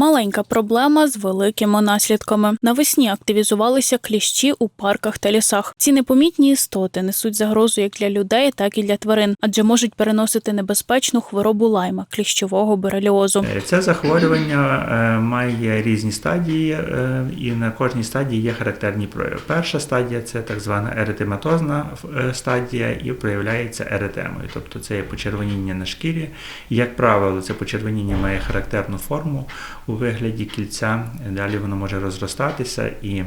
Маленька проблема з великими наслідками. Навесні активізувалися кліщі у парках та лісах. Ці непомітні істоти несуть загрозу як для людей, так і для тварин, адже можуть переносити небезпечну хворобу лайма кліщового бореліозу. Е, Це захворювання е, має різні стадії, е, і на кожній стадії є характерні прояви. Перша стадія це так звана еретематозна стадія і проявляється еретемою, тобто це є почервоніння на шкірі. Як правило, це почервоніння має характерну форму у вигляді кільця. Далі воно може розростатися і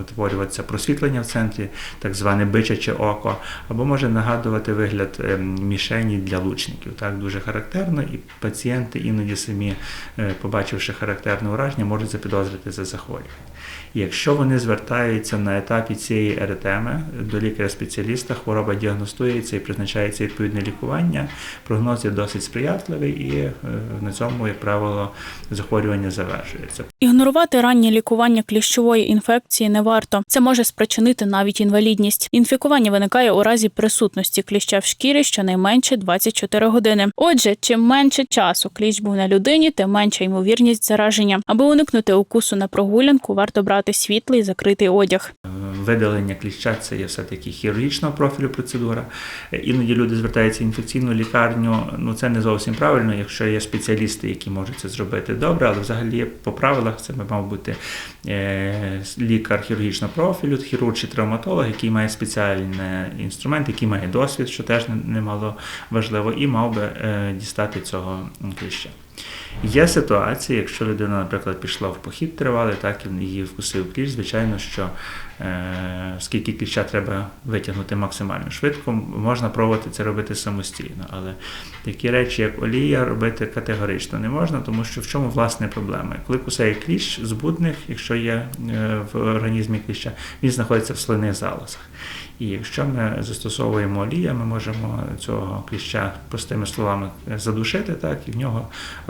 утворюватися просвітлення в центрі, так зване бичаче око, або може нагадувати вигляд е, мішені для лучників. Так дуже характерно, і пацієнти іноді самі, е, побачивши характерне ураження, можуть запідозрити це захворювання. Якщо вони звертаються на етапі цієї еретеми до лікаря-спеціаліста, хвороба діагностується і призначається відповідне лікування. Прогноз є досить сприятливий, і е, на цьому, як правило, захворювання завершується. Ігнорувати раннє лікування кліщової інфекції не варто. Це може спричинити навіть інвалідність. Інфікування виникає у разі присутності кліща в шкірі щонайменше 24 години. Отже, чим менше часу кліщ був на людині, тим менша ймовірність зараження. Аби уникнути укусу на прогулянку, варто брати світлий закритий одяг. Видалення кліща це є все-таки хірургічного профілю процедура. Іноді люди звертаються в інфекційну лікарню. Ну це не зовсім правильно, якщо є спеціалісти, які можуть це зробити добре, але взагалі по правилах це мав бути е, лікар хірургічного профілю, хірург чи травматолог, який має спеціальний інструмент, який має досвід, що теж не- немало важливо, і мав би е, дістати цього кліща. Є ситуації, якщо людина, наприклад, пішла в похід тривалий, так і її вкусив кліщ, звичайно, що е, скільки кліща треба витягнути максимально швидко, можна пробувати це робити самостійно. Але такі речі, як олія, робити категорично не можна, тому що в чому власне проблема? Коли кусає кліщ, збудник, якщо є е, в організмі кліща, він знаходиться в слинних залозах. І якщо ми застосовуємо олія, ми можемо цього кліща простими словами задушити, так і в нього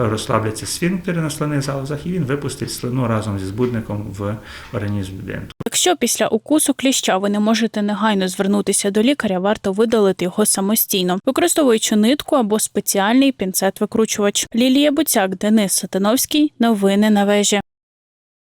розслабляться сфінктери на слинних залозах, і він випустить слину разом зі збудником в організм людини. Якщо після укусу кліща ви не можете негайно звернутися до лікаря, варто видалити його самостійно, використовуючи нитку або спеціальний пінцет-викручувач. Лілія Буцяк, Денис Сатановський. Новини на вежі.